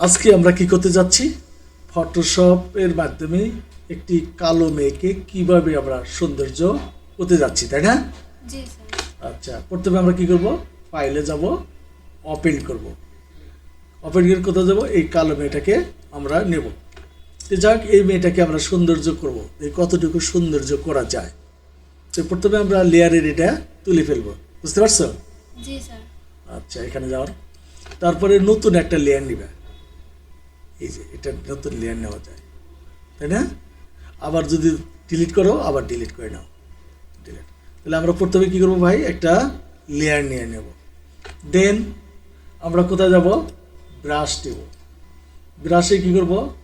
আজকে আমরা কি করতে যাচ্ছি? ফটোশপের মাধ্যমে একটি কালো মেয়েকে কীভাবে আমরা সৌন্দর্য করতে যাচ্ছি তাই না? আচ্ছা প্রথমে আমরা কি করব? ফাইলে যাব ওপেন করব। ওপেন করে কোথাও যাব? এই কালো মেয়েটাকে আমরা নেব। তো যাক এই মেয়েটাকে আমরা সৌন্দর্য করব। এই কতটুকু সৌন্দর্য করা যায়? তো প্রথমে আমরা লেয়ারের এটা তুলে ফেলব। বুঝতে পারছ? আচ্ছা এখানে যাওয়ার তারপরে নতুন একটা লেয়ার নিবে। এই যে, এটা নতুন লেয়ার নেওয়া যায়। তাই না? আবার যদি ডিলিট করো, আবার ডিলিট করে নাও। ডিলিট তাহলে আমরা প্রথমে কী করব ভাই? একটা লেয়ার নিয়ে নেব। দেন আমরা কোথায় যাব? ব্রাশ দেব। ব্রাশে কী করব?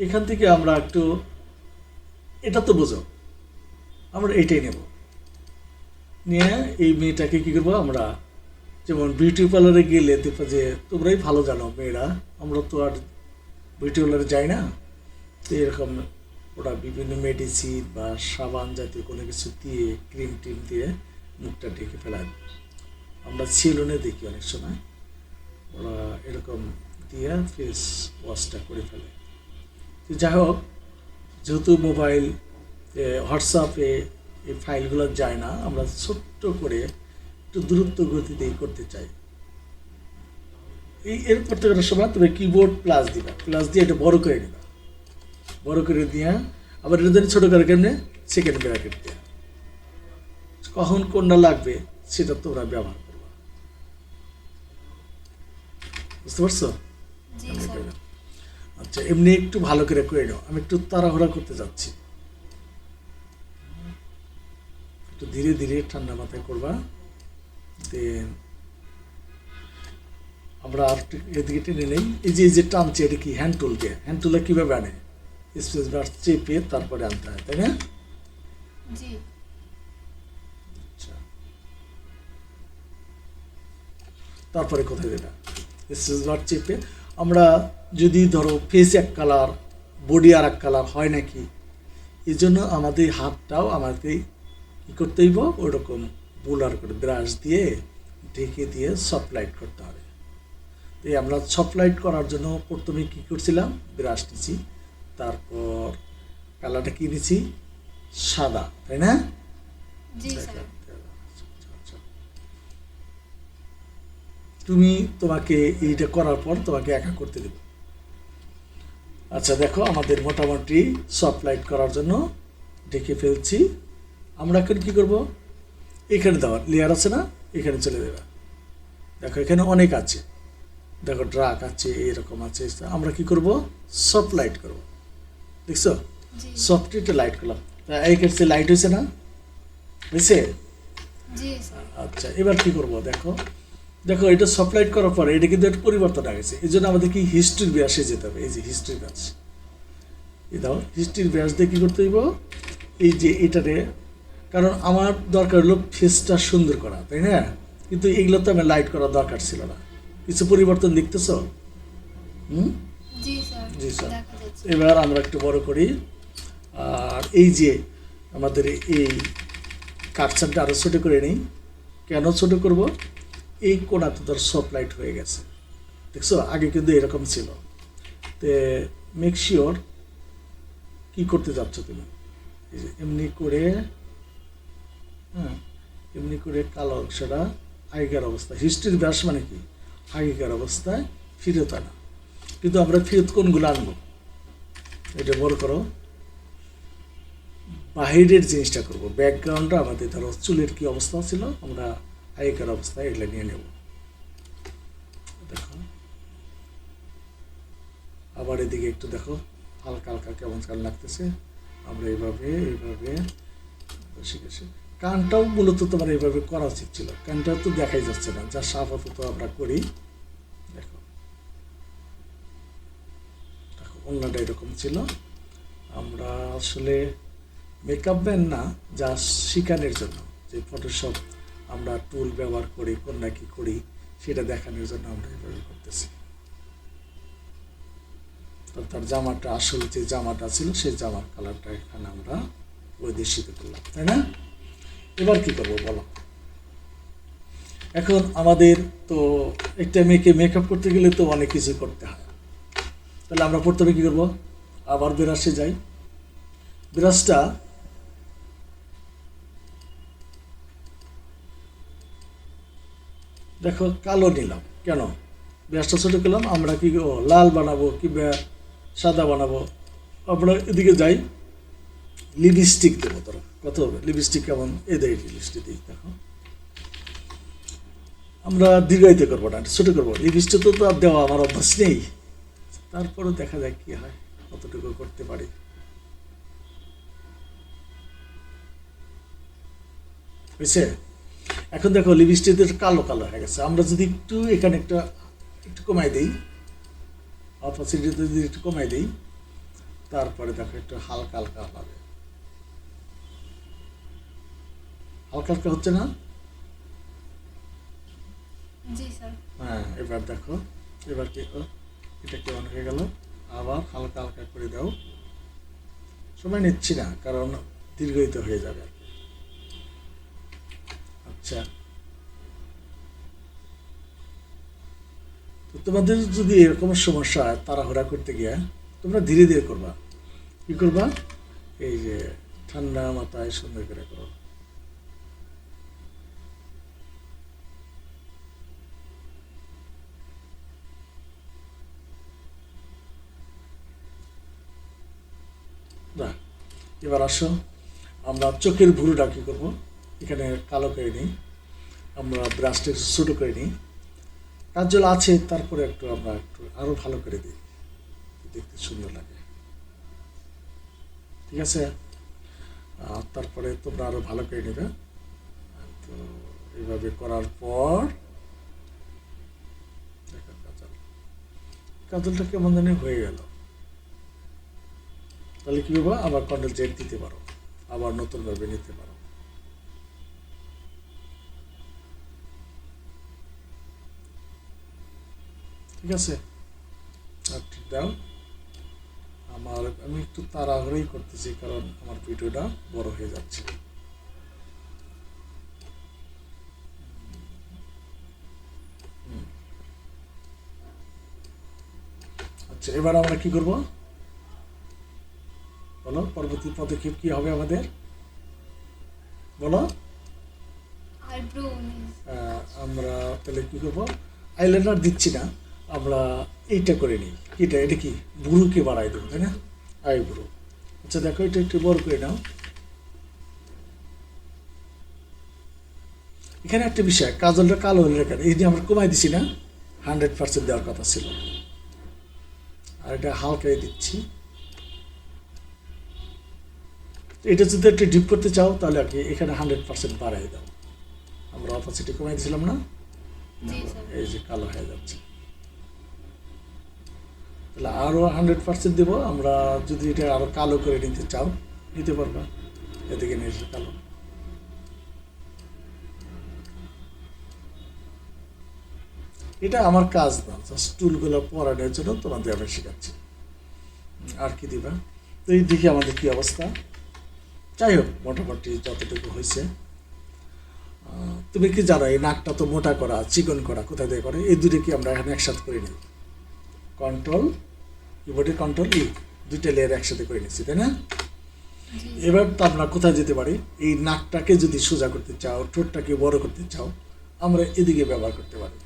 এখান থেকে আমরা একটু, এটা তো বোঝো। আমরা এটাই নেব। নিয়ে এই মেয়েটাকে কী করব? আমরা যেমন বিউটি পার্লারে গেলে দেখো যে তোমরাই ভালো জানো মেয়েরা। আমরা তো আর পার্লারে যাই না? তো এরকম ওরা বিভিন্ন মেডিসিন বা সাবান জাতীয় কোনো কিছু দিয়ে ক্রিম টিম দিয়ে মুখটা ঢেকে ফেলায়। আমরা সেলুনে দেখি অনেক সময়। ওরা এরকম দিয়ে ফেস ওয়াশটা করে ফেলে। তো যাই হোক, যেহেতু মোবাইল হোয়াটসঅ্যাপে এই ফাইলগুলো যায় না, আমরা ছোট্ট করে একটু দ্রুত গতিতেই করতে চাই। এই এর করতে করার সময় তুমি কিবোর্ড প্লাস দিবা। প্লাস দিয়ে এটা বড় করে নিবা। বড় করে দিয়া আবার এটা যদি ছোটো করে কেমনে? সেকেন্ড ব্র্যাকেট দেওয়া কখন কোনটা লাগবে সেটা তোমরা ব্যবহার করবা। বুঝতে পারছ। আচ্ছা এমনি একটু ভালো করে করে নাও। আমি একটু তাড়াহুড়া করতে যাচ্ছি। একটু ধীরে ধীরে ঠান্ডা মাথায় করবা। দেন আমরা আর এদিকে টেনে নেই। এই যে এই যে টানছে এটা কি হ্যান্ড টুল দিয়ে হ্যান্ড টুলে কীভাবে আনে? স্পেস বার চেপে তারপরে আনতে হয় তাই না? জি। আচ্ছা। তারপরে কোথায় দেবে স্পেস বার চেপে। আমরা যদি ধরো ফেস এক কালার বডি আর এক কালার হয় নাকি এই জন্য আমাদের হাতটাও আমাদের কী করতে হইব? ওরকম বোলার করে ব্রাশ দিয়ে ঢেকে দিয়ে সফট লাইট করতে হবে। এই আমরা সফট লাইট করার জন্য প্রথমে কী করছিলাম? ব্রাশ নিছি তারপর কালারটা কী নিছি সাদা তাই না? তুমি তোমাকে এইটা করার পর তোমাকে একা করতে দেব। আচ্ছা দেখো আমাদের মোটামুটি সফট লাইট করার জন্য ডেকে ফেলছি। আমরা এখন কি করব? এখানে দেওয়ার লেয়ার আছে না? এখানে চলে দেবে দেখো এখানে অনেক আছে। দেখো ড্রাক আছে এরকম আছে আমরা কি করব? সফট লাইট করব। দেখছ? সফট লাইট করলাম। তা এইখানে লাইট হয়েছে না? হয়েছে? আচ্ছা এবার কি করব? দেখো। দেখো এটা সাপ্লাইট করার পরে এটা কিন্তু একটা পরিবর্তন হয়ে গেছে। এই জন্য আমাদের কি হিস্ট্রির ব্যাসে যেতে হবে। এই যে হিস্ট্রির ব্যাস। এই দাও হিস্ট্রির ব্যাস দিয়ে কী করতে হইব? এই যে এটারে কারণ আমার দরকার হলো ফেসটা সুন্দর করা তাই না? কিন্তু এগুলো তো আমার লাইট করার দরকার ছিল না। কিছু পরিবর্তন দেখতেছ? হুম? জি স্যার এবার আমরা একটু বড় করি। আর এই যে আমাদের এই কাটসানটা আরও ছোটো করে নিই। কেন ছোটো করব? এই কোণাতে ধর সফট লাইট হয়ে গেছে। দেখছ? আগে কিন্তু এরকম ছিল। তে মেক শিওর কী করতে যাচ্ছ তুমি? এই যে এমনি করে হ্যাঁ এমনি করে কালো অংশটা আগেকার অবস্থা। হিস্ট্রির ব্যাস মানে কি? আগেকার অবস্থায় ফিরত আনা। কিন্তু আমরা ফিরত কোনগুলো আনব? এটা বড় করো, বাহিরের জিনিসটা করব। ব্যাকগ্রাউন্ডটা আমাদের ধরো চুলের কি অবস্থা ছিল, আমরা আগেকার অবস্থায় এগুলো নিয়ে নেব। দেখো। আবার এদিকে একটু দেখো, হালকা হালকা কেমন কাল লাগতেছে। আমরা এইভাবে এইভাবে শিখেছি কানটাও মূলত তোমার এইভাবে করা উচিত ছিল। কানটাও তো দেখাই যাচ্ছে না, যা আপাতত আমরা করি। দেখো। দেখো অন্যটা এরকম ছিল। আমরা আসলে মেকআপ ম্যান না, যা শিখানোর জন্য। যে ফটোশপ আমরা টুল ব্যবহার করি কোনটা কি করি, সেটা দেখানোর জন্য আমরা এভাবে করতেছি। তার জামাটা, আসল যে জামাটা ছিল, সেই জামার কালারটা এখানে আমরা বৈদেশিত করলাম, তাই না? এবার কি করব বলো? এখন আমাদের তো একটা মেয়েকে মেকআপ করতে গেলে তো অনেক কিছু করতে হয়। তাহলে আমরা প্রথমে কী করব? আবার ব্রাশে যাই। ব্রাশটা দেখো কালো নিলাম। কেন? ব্রাশটা ছোটো করলাম, আমরা কি লাল বানাবো কি বা- সাদা বানাবো? আমরা এদিকে যাই। লিপস্টিক দেবো তোরা কত লিপস্টিক কেমন? এ দেয় লিপস্টিক দিই দেখো। আমরা দীর্ঘায়িত করব না, ছোটো করব। লিপস্টিক তো আর দেওয়া আমার অভ্যাস নেই। তারপরে দেখা যাক কি হয়, কতটুকু করতে পারি। বুঝছে এখন দেখো লিপস্টিকের কালো কালো হয়ে গেছে। আমরা যদি একটু এখানে একটা, একটু কমাই দিই। অপোসিটে যদি একটু কমাই দিই, তারপরে দেখো, একটু হালকা হালকা হবে। হালকা হালকা হচ্ছে না? জি স্যার। হ্যাঁ এবার দেখো। এবার কি এটা কেমন হয়ে গেল? আবার হালকা হালকা করে দাও। সময় নিচ্ছি না কারণ দীর্ঘায়িত হয়ে যাবে আচ্ছা। তো তোমাদের যদি এরকম সমস্যা হয় তাড়াহুড়া করতে গিয়ে তোমরা ধীরে ধীরে করবা। কি করবা? এই যে ঠান্ডা মাথায় সুন্দর করে করো। না, এবার আসো আমরা চোখের ভুরুটা কী করব? এখানে কালো করে নিই, আমরা ব্রাশটা একটু ছোটো করে নিই। কাজল আছে, তারপরে একটু আমরা একটু আরও ভালো করে দিই। দেখতে সুন্দর লাগে। ঠিক আছে? তারপরে তোমরা আরও ভালো করে নেবে। তো এইভাবে করার পর কাজল কাজলটা কেমন জানি হয়ে গেল। তাহলে কি হবে? আবার কন্ডেল জেট দিতে পারো। আবার নতুনভাবে নিতে পারো। ঠিক আছে? আমার, আমি একটু তাড়াহুড়োই করতেছি কারণ আমার ভিডিওটা বড় হয়ে যাচ্ছে। আচ্ছা এবার আমরা কি করব? বলো পরবর্তী পদক্ষেপ কি হবে আমাদের? বলো। আমরা তাহলে কি করব? আইলাইনার দিচ্ছি না আমরা এইটা করে নিই। এটা এটা কি? বুড়ুকে বাড়াই দেবো তাই না? আই বুড়ো আচ্ছা দেখো এটা একটু বড় করে নাও। এখানে একটা বিষয় কাজলটা কালো হলে কেন? এই যে আমরা কমাই দিছি না হান্ড্রেড পার্সেন্ট দেওয়ার কথা ছিল। আর এটা হালকাই দিচ্ছি। এটা যদি একটু ডিপ করতে চাও তাহলে আর কি এখানে হান্ড্রেড পার্সেন্ট বাড়াই দাও। আমরা অপোসিটে কমাই দিয়েছিলাম না? এই যে কালো হয়ে যাচ্ছে। তাহলে আরও হান্ড্রেড পার্সেন্ট দেবো। আমরা যদি এটা আরও কালো করে নিতে চাও নিতে পারবা। এদিকে নিয়ে কালো। এটা আমার কাজ না জাস্ট টুলগুলো পরানোর জন্য তোমাদের আমি শেখাচ্ছি। আর কি দিবা? তো এই দিকে আমাদের কি অবস্থা? যাই হোক মোটামুটি যতটুকু হয়েছে। তুমি কি জানো এই নাকটা তো মোটা করা চিকন করা কোথায় দিয়ে করে? এই দুটো কি আমরা এখানে একসাথে করে নিই কন্ট্রোল কিবোর্ডে কন্ট্রোল ই দুইটা লেয়ার একসাথে করে নিচ্ছি তাই না? এবার তো আমরা কোথায় যেতে পারি? এই নাকটাকে যদি সোজা করতে চাও ঠোঁটটাকে বড় করতে চাও আমরা এদিকে ব্যবহার করতে পারি।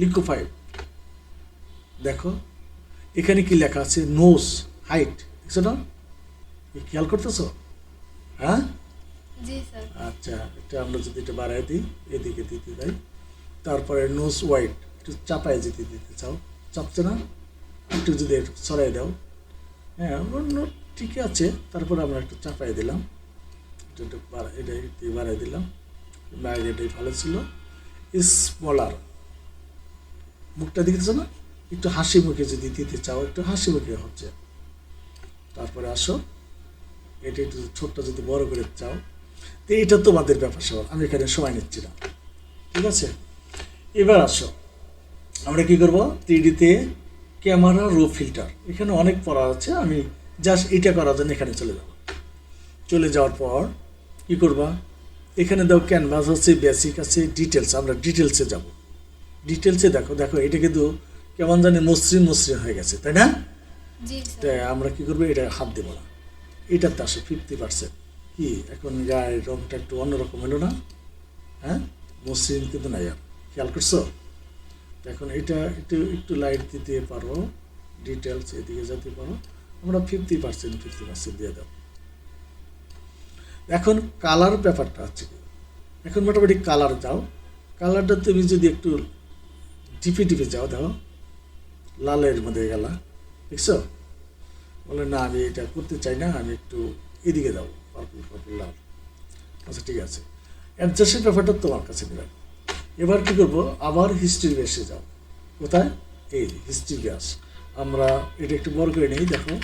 লিকো ফাইভ দেখো এখানে কি লেখা আছে? নোস হাইট দেখছ না? খেয়াল করতেছো? হ্যাঁ? আচ্ছা এটা আমরা যদি এটা বাড়াই দিই এদিকে দিতে যাই। তারপরে নোজ হোয়াইট একটু চাপায় যদি দিতে চাও। চাপছে না? একটু যদি একটু ছড়াই দাও। হ্যাঁ অন্য ঠিকই আছে। তারপরে আমরা একটু চাপাই দিলাম। একটু একটু এটা বাড়াই দিলাম। বাইরে এটাই ভালো ছিল। স্মলার মুখটা দেখেছ না? একটু হাসি মুখে যদি দিতে চাও একটু হাসি মুখে হচ্ছে। তারপরে আসো। এটা একটু ছোট্ট যদি বড় করে চাও তো এটা তোমাদের ব্যাপার স্যাপার আমি এখানে সময় নিচ্ছি না। ঠিক আছে? এবার আসো। আমরা কি করব? থ্রিডিতে ক্যামেরা রো ফিল্টার। এখানে অনেক পড়া আছে আমি জাস্ট এটা করার জন্য এখানে চলে যাব। চলে যাওয়ার পর কি করবা? এখানে দাও ক্যানভাস আছে বেসিক আছে ডিটেলস আমরা ডিটেলসে যাব। ডিটেলসে দেখো দেখো এটা কিন্তু কেমন জানি মসৃণ মসৃণ হয়ে গেছে তাই না? তাই আমরা কি করব? এটা হাত দেবো না। এটাতে আসে ফিফটি পার্সেন্ট কি, এখন গায়ের রংটা একটু অন্যরকম হলো না? হ্যাঁ? মসৃণ কিন্তু নাই আর। খেয়াল করছ? এখন এটা একটু একটু লাইট দিতে পারো ডিটেলস এদিকে যেতে পারো। আমরা ফিফটি পার্সেন্ট ফিফটি পার্সেন্ট দিয়ে দাও এখন কালার ব্যাপারটা আছে। এখন মোটামুটি কালার দাও। কালারটা তুমি যদি একটু ডিপে ডিপে যাও, দেখো। লালের মধ্যে গেলা। দেখছ? বলে, না, আমি এটা করতে চাই না, আমি একটু এদিকে যাব পার্পল লাল। আচ্ছা ঠিক আছে। অ্যাডজাস্টের ব্যাপারটা তোমার কাছে নেবেন এবার কী করব? আবার হিস্ট্রি বেসে যাও। কোথায়? এই হিস্ট্রি ব্যাস আমরা এটা একটু বড় করে নেই, দেখো।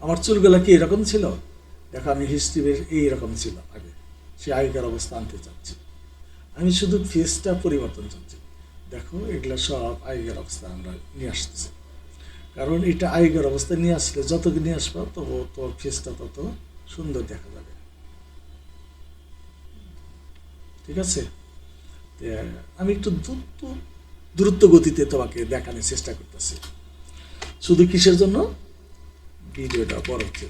আমার চুলগুলা কি এরকম ছিল? দেখো, আমি হিস্ট্রি বেস এইরকম ছিল আগে। সে আগেকার অবস্থা আনতে চাচ্ছি। আমি শুধু ফেসটা পরিবর্তন চাচ্ছি। দেখো, এগুলা সব আগেকার অবস্থা আমরা নিয়ে আসতেছি। কারণ এটা আগেকার অবস্থায় নিয়ে আসলে যত নিয়ে আসবা তত তোমার ফেসটা তত সুন্দর দেখা যাবে। ঠিক আছে? আমি একটু দ্রুত দ্রুত গতিতে তোমাকে দেখানোর চেষ্টা করতেছি। শুধু কিসের জন্য? ভিডিওটা বড় হচ্ছে।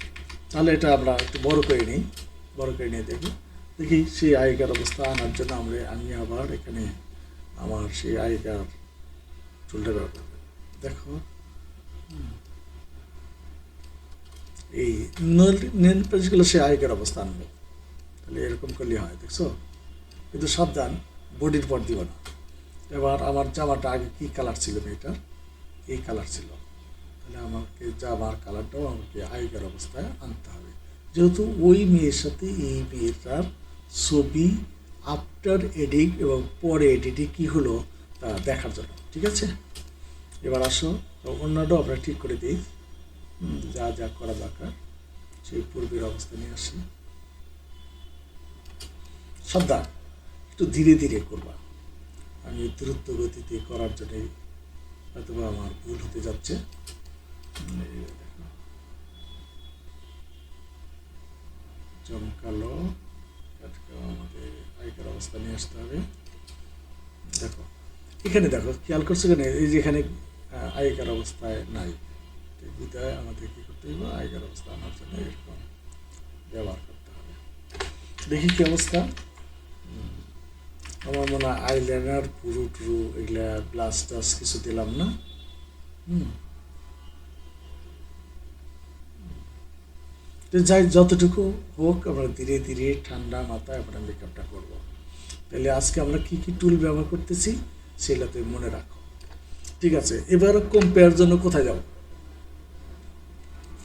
তাহলে এটা আমরা একটু বড় করে নিই, বড় করে নিয়ে দেখি। দেখি সেই আগেকার অবস্থা আনার জন্য আমরা, আমি আবার এখানে আমার সেই আগেকার চুলটা ব্যবহার। দেখো। এই নেল পেজগুলো সে আগেকার অবস্থা আনবে তাহলে এরকম করলে হয়, দেখছ? কিন্তু সাবধান, বডির পর দিব না। এবার আমার জামাটা আগে কী কালার ছিল মেয়েটার? এই কালার ছিল। তাহলে আমাকে জামার কালারটাও আমাকে আগেকার অবস্থায় আনতে হবে। যেহেতু ওই মেয়ের সাথে এই মেয়েটার ছবি আফটার এডিট এবং পরে এডিটে কী হলো, তা দেখার জন্য, ঠিক আছে? এবার আসো। তো অন্যটাও আমরা ঠিক করে দিই। যা যা করা দরকার সেই পূর্বের অবস্থা নিয়ে আসি। সাবধান একটু ধীরে ধীরে করবা। আমি দ্রুত গতিতে করার জন্যই হয়তো বা আমার ভুল হতে যাচ্ছে। চমকালো আমাদের আগেকার অবস্থা নিয়ে আসতে হবে। দেখো এখানে দেখো খেয়াল করছ কেন? এই যে এখানে আহ, আগেকার অবস্থায় নাই। বিদায় আমাদের কী করতে হবে আগেকার অবস্থা আনার জন্য এরকম ব্যবহার করতে হবে। দেখি কি অবস্থা। আমার মনে হয় আইলাইনার পুরু টুরু, এগুলা গ্লাস টাস কিছু দিলাম না। হুম। যাই যতটুকু হোক, আমরা ধীরে ধীরে ঠান্ডা মাথায় আমরা মেকআপটা করব। তাহলে আজকে আমরা কি কি টুল ব্যবহার করতেছি সেটা তুমি মনে রাখো। ঠিক আছে এবার কম্পেয়ার জন্য কোথায় যাব?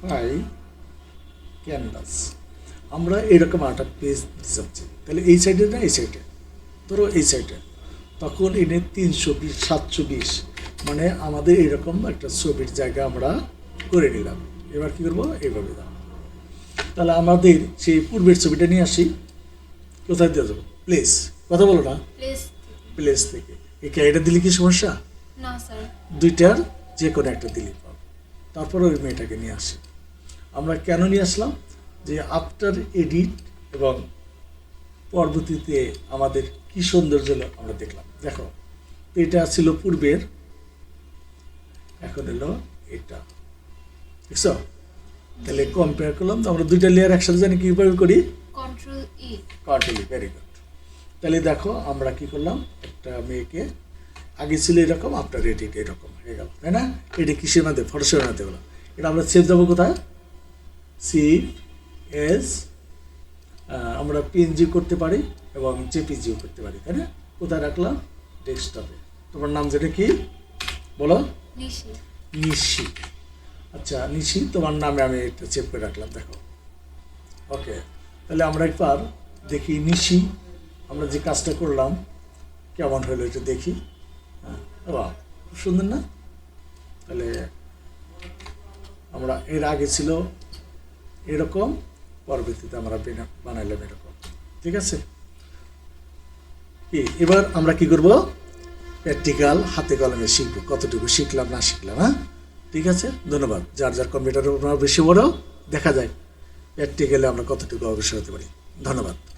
ফাই ক্যানভাস আমরা এরকম একটা পেজ যাচ্ছি তাহলে এই সাইডে না এই সাইডে ধরো এই সাইডে তখন এনে তিনশো বিশ সাতশো বিশ। মানে আমাদের এরকম একটা ছবির জায়গা আমরা করে নিলাম। এবার কী করব? এইভাবে দাম তাহলে আমাদের সেই পূর্বের ছবিটা নিয়ে আসি। কোথায় দিয়ে যাব? প্লেস কথা বলো না। প্লেস থেকে। এই এটা দিলে কি সমস্যা? না স্যার। দুইটার যে কোনো একটা দিলেই পাবো। তারপরে ওই মেয়েটাকে নিয়ে আসি। আমরা কেন নিয়ে আসলাম? যে আফটার এডিট এবং পরবর্তীতে আমাদের কি সৌন্দর্য আমরা দেখলাম। দেখো এটা ছিল পূর্বের এখন এলো এটা। দেখছ? তাহলে কম্পেয়ার করলাম তো আমরা দুইটা লেয়ার একসাথে জানি কীভাবে করি? কন্ট্রোল ই কন্ট্রোলি ভেরি গুড তাহলে দেখো আমরা কি করলাম? একটা মেয়েকে আগে ছিল এরকম আপনার এডিট এরকম হয়ে গেল তাই না? এটা কিসের মধ্যে? ফটোশের মধ্যে হলো এটা আমরা সেভ যাব কোথায়? সিভ এস আমরা পিএনজি করতে পারি এবং জেপিজিও করতে পারি তাই না? কোথায় রাখলাম? ডেস্কটপে তোমার নাম যেটা কি? বলো। নিশি। আচ্ছা নিশি তোমার নামে আমি এটা সেভ করে রাখলাম দেখো। ওকে তাহলে আমরা একবার দেখি নিশি আমরা যে কাজটা করলাম কেমন হলো এটা দেখি। বাহ, খুব সুন্দর না? তাহলে আমরা এর আগে ছিল এরকম, পরবর্তীতে আমরা বেনা- বানাইলাম এরকম। ঠিক আছে? এবার আমরা কি করব? প্র্যাকটিক্যাল হাতে কলমে শিখব। কতটুকু শিখলাম, না শিখলাম হ্যাঁ? ঠিক আছে? ধন্যবাদ। যার যার কম্পিউটার বেশি বড়, দেখা যায়। প্র্যাকটিক্যালে আমরা কতটুকু অগ্রসর হতে পারি। ধন্যবাদ।